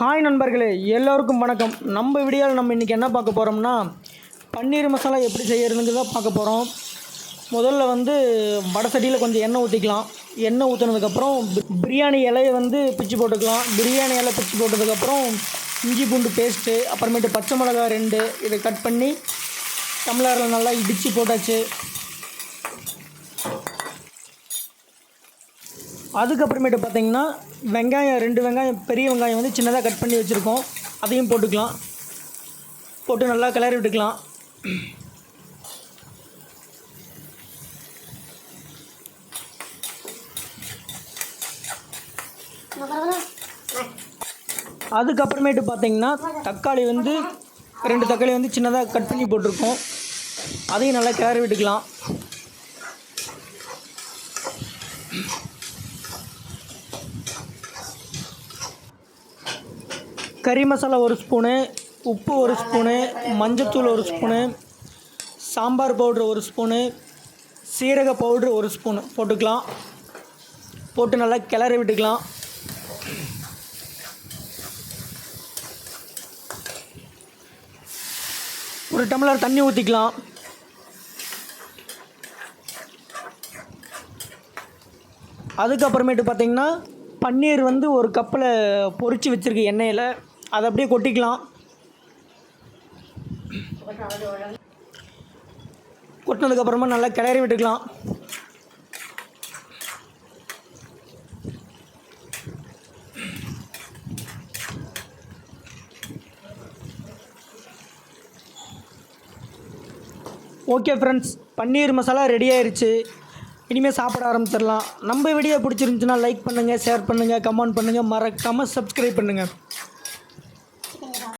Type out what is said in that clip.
Hi நண்பர்களே எல்லோருக்கும் வணக்கம். நம்ம வீடியோவில் நம்ம இன்றைக்கி என்ன பார்க்க போகிறோம்னா பன்னீர் மசாலா எப்படி செய்யறதுங்கிறத தான் பார்க்க போகிறோம் முதல்ல வந்து வடை சட்டியில் கொஞ்சம் எண்ணெய் ஊற்றிக்கலாம் எண்ணெய் ஊற்றுனதுக்கப்புறம் பிரியாணி இலையை வந்து பிச்சு போட்டுக்கலாம். பிரியாணி இலை பிச்சு போட்டதுக்கப்புறம் இஞ்சி பூண்டு பேஸ்ட்டு அப்புறமேட்டு பச்சை மிளகாய் ரெண்டு இதை கட் பண்ணி டம்ளரில் நல்லா இடித்து போட்டாச்சு. அதுக்கப்புறமேட்டு பார்த்தீங்கன்னா வெங்காயம் ரெண்டு வெங்காயம் பெரிய வெங்காயம் வந்து சின்னதாக கட் பண்ணி வச்சுருக்கோம். அதையும் போட்டுக்கலாம். போட்டு நல்லா கிளறி விட்டுக்கலாம். அதுக்கப்புறமேட்டு பார்த்தீங்கன்னா தக்காளி வந்து ரெண்டு தக்காளி வந்து சின்னதாக கட் பண்ணி போட்டிருக்கோம். அதையும் நல்லா கிளறி விட்டுக்கலாம். கறி மசாலா ஒரு ஸ்பூனு உப்பு ஒரு ஸ்பூனு மஞ்சத்தூள் ஒரு ஸ்பூனு சாம்பார் பவுட்ரு ஒரு ஸ்பூனு சீரக பவுட்ரு ஒரு ஸ்பூனு போட்டுக்கலாம். போட்டு நல்லா கிளறி விட்டுக்கலாம். ஒரு டம்ளர் தண்ணி ஊற்றிக்கலாம் அதுக்கப்புறமேட்டு பார்த்திங்கன்னா பன்னீர் வந்து ஒரு கப்பில் பொறிச்சு வச்சுருக்கு எண்ணெயில் அதை அப்படியே கொட்டிக்கலாம். கொட்டினதுக்கப்புறமா நல்லா கிளறி விட்டுக்கலாம். Okay friends paneer masala ready ஆயிடுச்சு இனிமேல் சாப்பிட ஆரம்பிச்சிடலாம். நம்ம வீடியோ பிடிச்சிருந்துச்சுன்னா லைக் பண்ணுங்கள் ஷேர் பண்ணுங்கள் கமெண்ட் பண்ணுங்கள் மறக்காமல் சப்ஸ்கிரைப் பண்ணுங்கள்